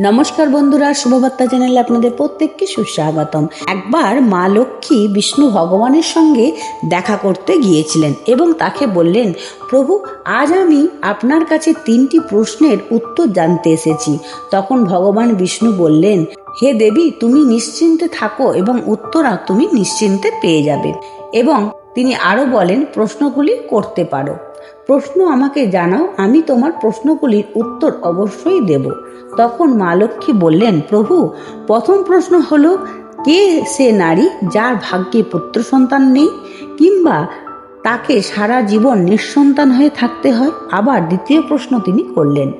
নমস্কার বন্ধুরা, শুভবার্তা চ্যানেলে আপনাদের প্রত্যেককে সুস্বাগতম। একবার মা লক্ষ্মী বিষ্ণু ভগবানের সঙ্গে দেখা করতে গিয়েছিলেন এবং তাকে বললেন, প্রভু, আজ আমি আপনার কাছে তিনটি প্রশ্নের উত্তর জানতে এসেছি। তখন ভগবান বিষ্ণু বললেন, হে দেবী, তুমি নিশ্চিন্তে থাকো এবং উত্তরা তুমি নিশ্চিন্তে পেয়ে যাবে। এবং তিনি আরও বলেন, প্রশ্নগুলি করতে পারো। প্রশ্ন আমাকে জানাও, আমি তোমার প্রশ্নগুলির উত্তর অবশ্যই দেব। তখন মা লক্ষ্মী বললেন, প্রভু, প্রথম প্রশ্ন হলো, কে সে নারী যার ভাগ্যে পুত্র সন্তান নেই? কিংবা তাকে সারা জীবন নিঃসন্তান হয়ে থাকতে হয়। আবার দ্বিতীয় প্রশ্ন তিনি করলেন,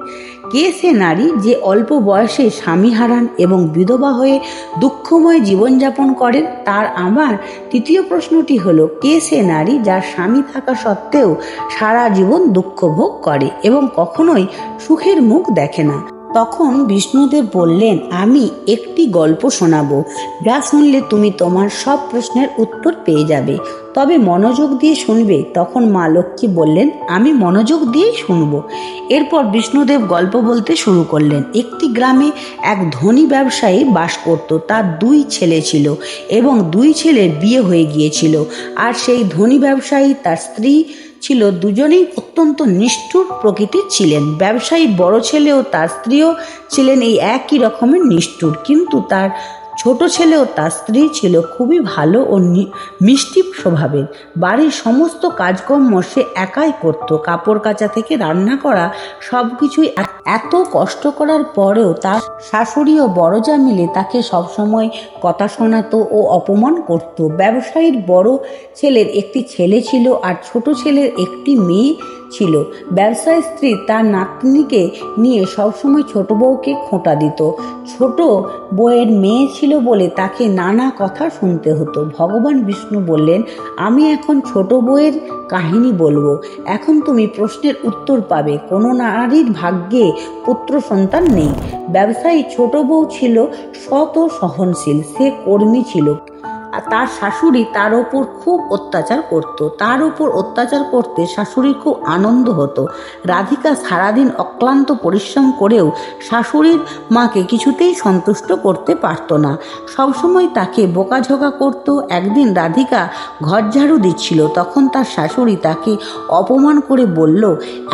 কে সে নারী যে অল্প বয়সে স্বামী হারান এবং বিধবা হয়ে দুঃখময় জীবনযাপন করেন? তার আমার তৃতীয় প্রশ্নটি হলো, কে সে নারী যার স্বামী থাকা সত্ত্বেও সারা জীবন দুঃখ ভোগ করে এবং কখনোই সুখের মুখ দেখে না? তখন বিষ্ণুদেব বললেন, আমি একটি গল্প শোনাবো। যা শুনলে তুমি তোমার সব প্রশ্নের উত্তর পেয়ে যাবে। তবে মনোযোগ দিয়ে শুনবে। তখন মা লক্ষ্মী বললেন, আমি মনোযোগ দিয়েই শুনব। এরপর বিষ্ণুদেব গল্প বলতে শুরু করলেন। একটি গ্রামে এক ধনী ব্যবসায়ী বাস করত। তার দুই ছেলে ছিল এবং দুই ছেলের বিয়ে হয়ে গিয়েছিল। আর সেই ধনী ব্যবসায়ী তার স্ত্রী ছিল দুজনেই অত্যন্ত নিষ্ঠুর প্রকৃতির ছিলেন। ব্যবসায়ী বড় ছেলে ও তার স্ত্রীও ছিলেন এই একই রকমের নিষ্ঠুর। কিন্তু তার ছোট ছেলে ও তার স্ত্রী ছিল খুবই ভালো ও মিষ্টি স্বভাবের। বাড়ির সমস্ত কাজকর্ম সে একাই করত। কাপড় কাচা থেকে রান্না করা সব কিছুই এত কষ্ট করার পরেও তার শাশুড়ি ও বড়জা মিলে তাকে সবসময় কথা শোনাতো ও অপমান করত। ব্যবসায়ীর বড় ছেলের একটি ছেলে ছিল আর ছোট ছেলের একটি মেয়ে ছিল। ব্যবসায়ী স্ত্রী তার নাতনিকে নিয়ে সবসময় ছোট বউকে খোঁটা দিত। ছোট বউয়ের মেয়ে ছিল বলে তাকে নানা কথা শুনতে হতো। ভগবান বিষ্ণু বললেন, আমি এখন ছোট বউয়ের কাহিনী বলব। এখন তুমি প্রশ্নের উত্তর পাবে। কোনো নারীর ভাগ্যে পুত্র সন্তান নেই। ব্যবসায়ী ছোট বউ ছিল ও সহনশীল। সে কর্মী ছিল। আর তার শাশুড়ি তার ওপর খুব অত্যাচার করত। তার ওপর অত্যাচার করতে শাশুড়ির খুব আনন্দ হতো। রাধিকা সারাদিন অক্লান্ত পরিশ্রম করেও শাশুড়ির মাকে কিছুতেই সন্তুষ্ট করতে পারত না। সবসময় তাকে বোকাঝোকা করত। একদিন রাধিকা ঘর ঝাড়ু দিচ্ছিল। তখন তার শাশুড়ি তাকে অপমান করে বলল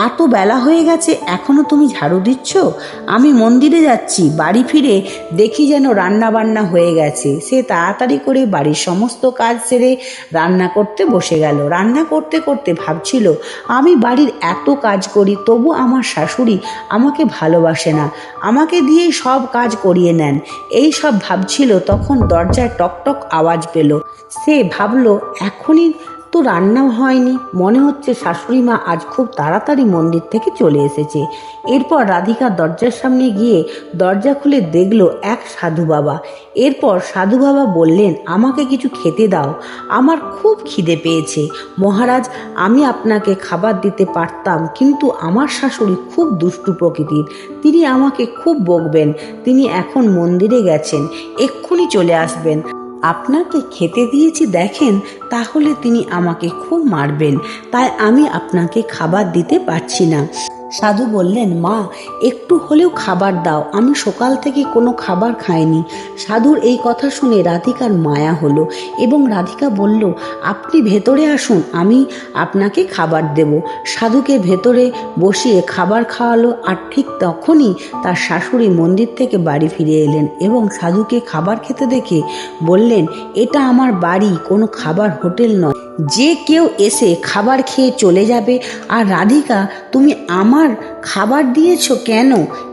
এত বেলা হয়ে গেছে, এখনও তুমি ঝাড়ু দিচ্ছ? আমি মন্দিরে যাচ্ছি, বাড়ি ফিরে দেখি যেন রান্না বান্না হয়ে গেছে। সে তাড়াতাড়ি করে বাড়ির সমস্ত কাজ সেরে রান্না করতে বসে গেল। রান্না করতে করতে ভাবছিল, আমি বাড়ির এত কাজ করি, তবু আমার শাশুড়ি আমাকে ভালোবাসে না। আমাকে দিয়েই সব কাজ করিয়ে নেন। এই সব ভাবছিল, তখন দরজায় টকটক আওয়াজ পেল। সে ভাবলো, এখনই তো রান্নাও হয়নি। মনে হচ্ছে শাশুড়ি মা আজ খুব তাড়াতাড়ি মন্দির থেকে চলে এসেছে। এরপর রাধিকা দরজার সামনে গিয়ে দরজা খুলে দেখল এক সাধু বাবা। এরপর সাধু বাবা বললেন, আমাকে কিছু খেতে দাও। আমার খুব খিদে পেয়েছে। মহারাজ, আমি আপনাকে খাবার দিতে পারতাম, কিন্তু আমার শাশুড়ি খুব দুষ্টু প্রকৃতির। তিনি আমাকে খুব বকবেন। তিনি এখন মন্দিরে গেছেন। এক্ষুনি চলে আসবেন। আপনাকে খেতে দিয়েছি দেখেন, তাহলে তিনি আমাকে খুব মারবেন, তাই আমি আপনাকে খাবার দিতে পারছি না। সাধু বললেন, মা, একটু হলেও খাবার দাও। আমি সকাল থেকে কোনো খাবার খাইনি। সাধুর এই কথা শুনে রাধিকার মায়া হলো এবং রাধিকা বলল, আপনি ভেতরে আসুন, আমি আপনাকে খাবার দেব। সাধুকে ভেতরে বসিয়ে খাবার খাওয়ালো, আর ঠিক তখনই তার শাশুড়ি মন্দির থেকে বাড়ি ফিরে এলেন এবং সাধুকে খাবার খেতে দেখে বললেন, এটা আমার বাড়ি, কোনো খাবার হোটেল নয়। যে কেউ এসে খাবার খেয়ে চলে যাবে, আর রাধিকা, তুমি আমার খাবার দিয়েছ কেন?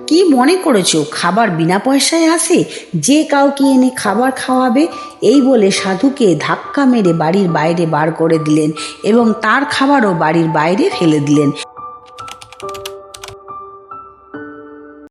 কি মনে করেছ? খাবার বিনা পয়সায় আসে? যে কাউকে এনে খাবার খাওয়াবে? এই বলে সাধুকে ধাক্কা মেরে বাড়ির বাইরে বার করে দিলেন এবং তার খাবারও বাড়ির বাইরে ফেলে দিলেন।